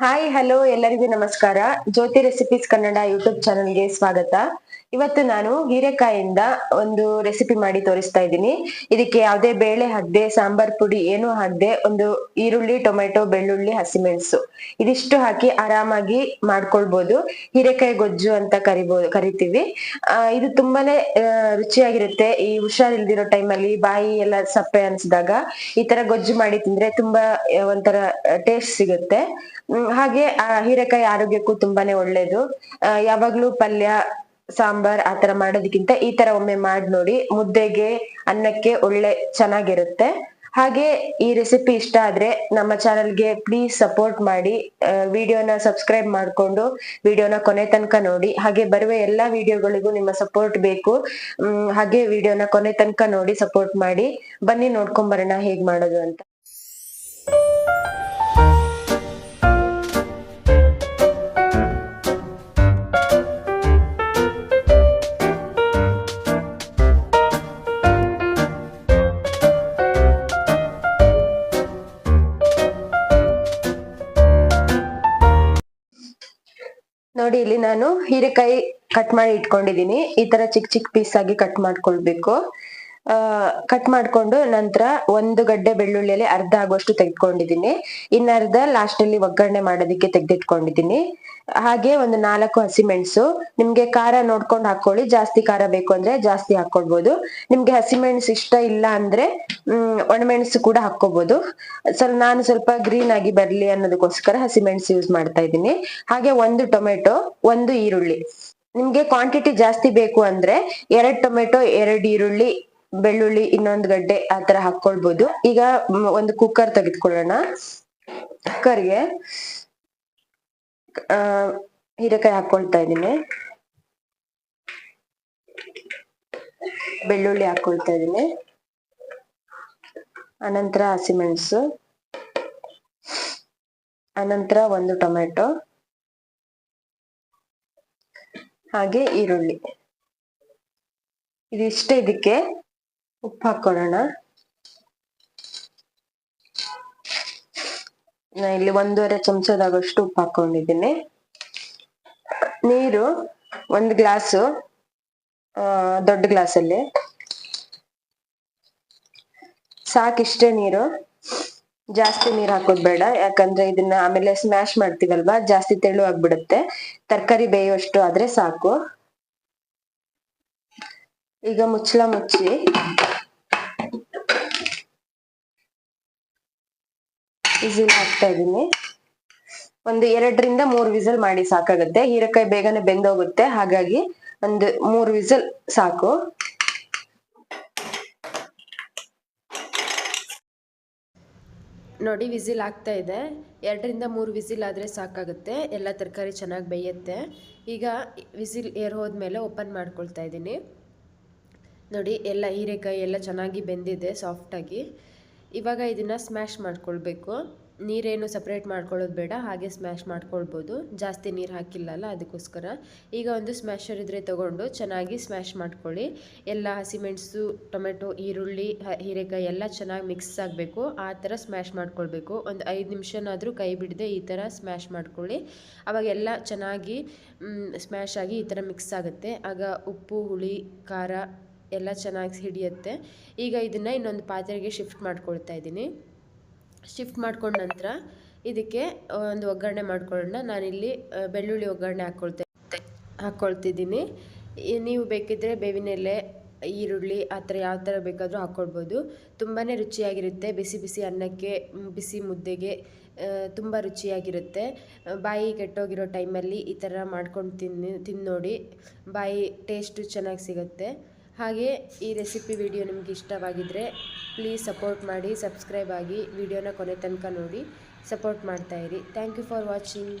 Hi hello ಎಲ್ಲರಿಗೂ ನಮಸ್ಕಾರ. ಜ್ಯೋತಿ recipes Kannada YouTube ಚಾನಲ್ಗೆ ಸ್ವಾಗತ. ಇವತ್ತು ನಾನು ಹೀರೆಕಾಯಿಂದ ಒಂದು ರೆಸಿಪಿ ಮಾಡಿ ತೋರಿಸ್ತಾ ಇದ್ದೀನಿ. ಇದಕ್ಕೆ ಯಾವುದೇ ಬೇಳೆ ಹಾಕ್ದೆ ಸಾಂಬಾರ್ ಪುಡಿ ಏನು ಹಾಕ್ದೆ ಒಂದು ಈರುಳ್ಳಿ ಟೊಮೆಟೊ ಬೆಳ್ಳುಳ್ಳಿ ಹಸಿಮೆಣಸು. ಇದಿಷ್ಟು ಹಾಕಿ ಆರಾಮಾಗಿ ಮಾಡ್ಕೊಳ್ಬಹುದು ಹೀರೆಕಾಯಿ ಗೊಜ್ಜು ಅಂತ ಕರಿಬಹುದು ಕರಿತೀವಿ. ಆ, ಇದು ತುಂಬಾನೇ ರುಚಿಯಾಗಿರುತ್ತೆ. ಈ ಹುಷಾರಿಲ್ದಿರೋ ಟೈಮಲ್ಲಿ ಬಾಯಿ ಎಲ್ಲ ಸಪ್ಪೆ ಅನ್ಸಿದಾಗ ಈ ತರ ಗೊಜ್ಜು ಮಾಡಿ ತಿಂದ್ರೆ ತುಂಬಾ ಒಂಥರ ಟೇಸ್ಟ್ ಸಿಗುತ್ತೆ. ಹಾಗೆ ಆ ಹೀರೆಕಾಯಿ ಆರೋಗ್ಯಕ್ಕೂ ತುಂಬಾನೇ ಒಳ್ಳೇದು. ಯಾವಾಗ್ಲೂ ಪಲ್ಯ ಸಾಂಬಾರ್ ಆತರ ಮಾಡೋದಕ್ಕಿಂತ ಈ ತರ ಒಮ್ಮೆ ಮಾಡಿ ನೋಡಿ. ಮುದ್ದೆಗೆ, ಅನ್ನಕ್ಕೆ ಒಳ್ಳೆ ಚೆನ್ನಾಗಿರುತ್ತೆ. ಹಾಗೆ ಈ ರೆಸಿಪಿ ಇಷ್ಟ ಆದ್ರೆ ನಮ್ಮ ಚಾನಲ್ಗೆ ಪ್ಲೀಸ್ ಸಪೋರ್ಟ್ ಮಾಡಿ. ವಿಡಿಯೋನ ಸಬ್ಸ್ಕ್ರೈಬ್ ಮಾಡ್ಕೊಂಡು ವಿಡಿಯೋನ ಕೊನೆ ತನಕ ನೋಡಿ. ಹಾಗೆ ಬರುವ ಎಲ್ಲಾ ವಿಡಿಯೋಗಳಿಗೂ ನಿಮ್ಮ ಸಪೋರ್ಟ್ ಬೇಕು. ಹಾಗೆ ವಿಡಿಯೋನ ಕೊನೆ ತನಕ ನೋಡಿ ಸಪೋರ್ಟ್ ಮಾಡಿ. ಬನ್ನಿ ನೋಡ್ಕೊಂಡ್ ಬರೋಣ ಹೇಗ್ ಮಾಡೋದು ಅಂತ. ನೋಡಿ, ಇಲ್ಲಿ ನಾನು ಹೀರೆಕಾಯಿ ಕಟ್ ಮಾಡಿ ಇಟ್ಕೊಂಡಿದೀನಿ ಈ ತರ ಚಿಕ್ಕ ಚಿಕ್ಕ ಪೀಸ್ ಆಗಿ ಕಟ್ ಮಾಡ್ಕೊಳ್ಬೇಕು. ಕಟ್ ಮಾಡ್ಕೊಂಡು ನಂತರ ಒಂದು ಗಡ್ಡೆ ಬೆಳ್ಳುಳ್ಳಿಯಲ್ಲಿ ಅರ್ಧ ಆಗುವಷ್ಟು ತೆಗೆದುಕೊಂಡಿದ್ದೀನಿ. ಇನ್ನ ಅರ್ಧ ಲಾಸ್ಟ್ ಒಗ್ಗರಣೆ ಮಾಡೋದಕ್ಕೆ ತೆಗೆದಿಟ್ಕೊಂಡಿದ್ದೀನಿ. ಹಾಗೆ ಒಂದು ನಾಲ್ಕು ಹಸಿಮೆಣಸು ನಿಮ್ಗೆ ಖಾರ ನೋಡ್ಕೊಂಡು ಹಾಕೊಳ್ಳಿ ಜಾಸ್ತಿ ಖಾರ ಬೇಕು ಅಂದ್ರೆ ಜಾಸ್ತಿ ಹಾಕೊಳ್ಬಹುದು ನಿಮ್ಗೆ ಹಸಿಮೆಣಸು ಇಷ್ಟ ಇಲ್ಲ ಅಂದ್ರೆ, ಹ್ಮ್ ಒಣಮೆಣಸು ಕೂಡ ಹಾಕೋಬಹುದು ಸ್ವಲ್ಪ ನಾನು ಸ್ವಲ್ಪ ಗ್ರೀನ್ ಆಗಿ ಬರ್ಲಿ ಅನ್ನೋದಕ್ಕೋಸ್ಕರ ಹಸಿಮೆಣಸು ಯೂಸ್ ಮಾಡ್ತಾ ಇದ್ದೀನಿ. ಹಾಗೆ ಒಂದು ಟೊಮೆಟೊ, ಒಂದು ಈರುಳ್ಳಿ. ನಿಮ್ಗೆ ಕ್ವಾಂಟಿಟಿ ಜಾಸ್ತಿ ಬೇಕು ಅಂದ್ರೆ ಎರಡ್ ಟೊಮೆಟೊ, ಎರಡ್ ಈರುಳ್ಳಿ ಬೆಳ್ಳುಳ್ಳಿ ಇನ್ನೊಂದು ಗಡ್ಡೆ ಆತರ ತರ ಹಾಕೊಳ್ಬಹುದು ಈಗ ಒಂದು ಕುಕ್ಕರ್ ತೆಗೆದುಕೊಳ್ಳೋಣ. ಕುಕ್ಕರ್ಗೆ ಆ, ಹೀರೆಕಾಯಿ ಹಾಕೊಳ್ತಾ ಇದ್ದೀನಿ. ಬೆಳ್ಳುಳ್ಳಿ ಹಾಕೊಳ್ತಾ ಇದ್ದೀನಿ. ಅನಂತರ ಹಸಿಮೆಣಸು. ಅನಂತರ ಒಂದು ಟೊಮೆಟೊ ಹಾಗೆ ಈರುಳ್ಳಿ. ಇದಿಷ್ಟೇ ಇದಕ್ಕೆ. ಉಪ್ಪು ಹಾಕೊಳ್ಳೋಣ ನಾ ಇಲ್ಲಿ ಒಂದೂವರೆ ಚಮಚದಾಗಷ್ಟು ಉಪ್ಪು ಹಾಕೊಂಡಿದ್ದೀನಿ ನೀರು ಒಂದು ಗ್ಲಾಸು ದೊಡ್ಡ ಗ್ಲಾಸಲ್ಲಿ. ಸಾಕಿಷ್ಟೇ ನೀರು. ಜಾಸ್ತಿ ನೀರು ಹಾಕೋದ್ ಬೇಡ, ಯಾಕಂದ್ರೆ ಇದನ್ನ ಆಮೇಲೆ ಸ್ಮ್ಯಾಶ್ ಮಾಡ್ತೀವಲ್ವಾ, ಜಾಸ್ತಿ ತೆಳು ಆಗ್ಬಿಡುತ್ತೆ ತರಕಾರಿ ಬೇಯುವಷ್ಟು ಆದ್ರೆ ಸಾಕು. ಈಗ ಮುಚ್ಚಳ ಮುಚ್ಚಿ. ವಿಸಿಲ್ ಹಾಕ್ತಾ ಇದೀನಿ. ಒಂದು ಎರಡರಿಂದ ಮೂರು ವಿಸಿಲ್ ಮಾಡಿ ಸಾಕಾಗುತ್ತೆ. ಹೀರೆಕಾಯಿ ಬೇಗನೆ ಬೆಂದೋಗುತ್ತೆ. ಹಾಗಾಗಿ ಒಂದು ಮೂರು ವಿಸಿಲ್ ಸಾಕು. ನೋಡಿ, ವಿಸಿಲ್ ಆಗ್ತಾ ಇದೆ. ಎರಡರಿಂದ ಮೂರು ವಿಸಿಲ್ ಆದರೆ ಸಾಕಾಗುತ್ತೆ. ಎಲ್ಲ ತರಕಾರಿ ಚೆನ್ನಾಗಿ ಬೇಯುತ್ತೆ. ಈಗ ವಿಸಿಲ್ ಏರ್ ಹೋದ್ಮೇಲೆ ಓಪನ್ ಮಾಡ್ಕೊಳ್ತಾ ಇದ್ದೀನಿ ನೋಡಿ, ಎಲ್ಲ ಹೀರೆಕಾಯಿ ಎಲ್ಲ ಚೆನ್ನಾಗಿ ಬೆಂದಿದೆ ಸಾಫ್ಟಾಗಿ ಇವಾಗ ಇದನ್ನು ಸ್ಮ್ಯಾಶ್ ಮಾಡ್ಕೊಳ್ಬೇಕು. ನೀರೇನು ಸಪ್ರೇಟ್ ಮಾಡ್ಕೊಳ್ಳೋದು ಬೇಡ, ಹಾಗೆ ಸ್ಮ್ಯಾಶ್ ಮಾಡ್ಕೊಳ್ಬೋದು. ಜಾಸ್ತಿ ನೀರು ಹಾಕಿಲ್ಲಲ್ಲ ಅದಕ್ಕೋಸ್ಕರ. ಈಗ ಒಂದು ಸ್ಮ್ಯಾಶರ್ ಇದ್ರೆ ತೊಗೊಂಡು ಚೆನ್ನಾಗಿ ಸ್ಮ್ಯಾಶ್ ಮಾಡ್ಕೊಳ್ಳಿ. ಎಲ್ಲ ಹಸಿಮೆಣಸು, ಟೊಮೆಟೊ, ಈರುಳ್ಳಿ ಹೀರೆಕಾಯಿ ಎಲ್ಲ ಚೆನ್ನಾಗಿ ಮಿಕ್ಸ್ ಆಗಬೇಕು. ಆ ಥರ ಸ್ಮ್ಯಾಶ್ ಮಾಡ್ಕೊಳ್ಬೇಕು. ಒಂದು ಐದು ನಿಮಿಷನಾದರೂ ಕೈ ಬಿಡದೆ ಈ ಥರ ಸ್ಮ್ಯಾಶ್ ಮಾಡ್ಕೊಳ್ಳಿ. ಅವಾಗೆಲ್ಲ ಚೆನ್ನಾಗಿ ಸ್ಮ್ಯಾಶ್ ಆಗಿ ಈ ಥರ ಮಿಕ್ಸ್ ಆಗುತ್ತೆ. ಆಗ ಉಪ್ಪು, ಹುಳಿ, ಖಾರ ಎಲ್ಲ ಚೆನ್ನಾಗಿ ಹಿಡಿಯುತ್ತೆ. ಈಗ ಇದನ್ನು ಇನ್ನೊಂದು ಪಾತ್ರೆಗೆ ಶಿಫ್ಟ್ ಮಾಡ್ಕೊಳ್ತಾ ಇದ್ದೀನಿ. ಶಿಫ್ಟ್ ಮಾಡ್ಕೊಂಡ ನಂತರ ಇದಕ್ಕೆ ಒಂದು ಒಗ್ಗರಣೆ ಮಾಡ್ಕೊಳ್ಳೋಣ. ನಾನಿಲ್ಲಿ ಬೆಳ್ಳುಳ್ಳಿ ಒಗ್ಗರಣೆ ಹಾಕ್ಕೊಳ್ತಾ ಹಾಕ್ಕೊಳ್ತಿದ್ದೀನಿ ನೀವು ಬೇಕಿದ್ದರೆ ಬೇವಿನ ಎಲೆ ಈರುಳ್ಳಿ, ಆ ಥರ ಯಾವ ಥರ ಬೇಕಾದರೂ ಹಾಕ್ಕೊಳ್ಬೋದು ತುಂಬಾ ರುಚಿಯಾಗಿರುತ್ತೆ. ಬಿಸಿ ಬಿಸಿ ಅನ್ನಕ್ಕೆ ಬಿಸಿ ಮುದ್ದೆಗೆ ತುಂಬ ರುಚಿಯಾಗಿರುತ್ತೆ. ಬಾಯಿ ಕೆಟ್ಟೋಗಿರೋ ಟೈಮಲ್ಲಿ ಈ ಥರ ಮಾಡ್ಕೊಂಡು ತಿನ್ನಿ, ತಿನ್ನೋಡಿ ನೋಡಿ ಬಾಯಿ ಟೇಸ್ಟು ಚೆನ್ನಾಗಿ ಸಿಗುತ್ತೆ. ಹಾಗೆ ಈ ರೆಸಿಪಿ ವಿಡಿಯೋ ನಿಮಗೆ ಇಷ್ಟವಾಗಿದ್ದರೆ ಪ್ಲೀಸ್ ಸಪೋರ್ಟ್ ಮಾಡಿ, ಸಬ್ಸ್ಕ್ರೈಬ್ ಆಗಿ, ವಿಡಿಯೋನ ಕೊನೆ ತನಕ ನೋಡಿ ಸಪೋರ್ಟ್ ಮಾಡ್ತಾಯಿರಿ ಥ್ಯಾಂಕ್ ಯು ಫಾರ್ ವಾಚಿಂಗ್.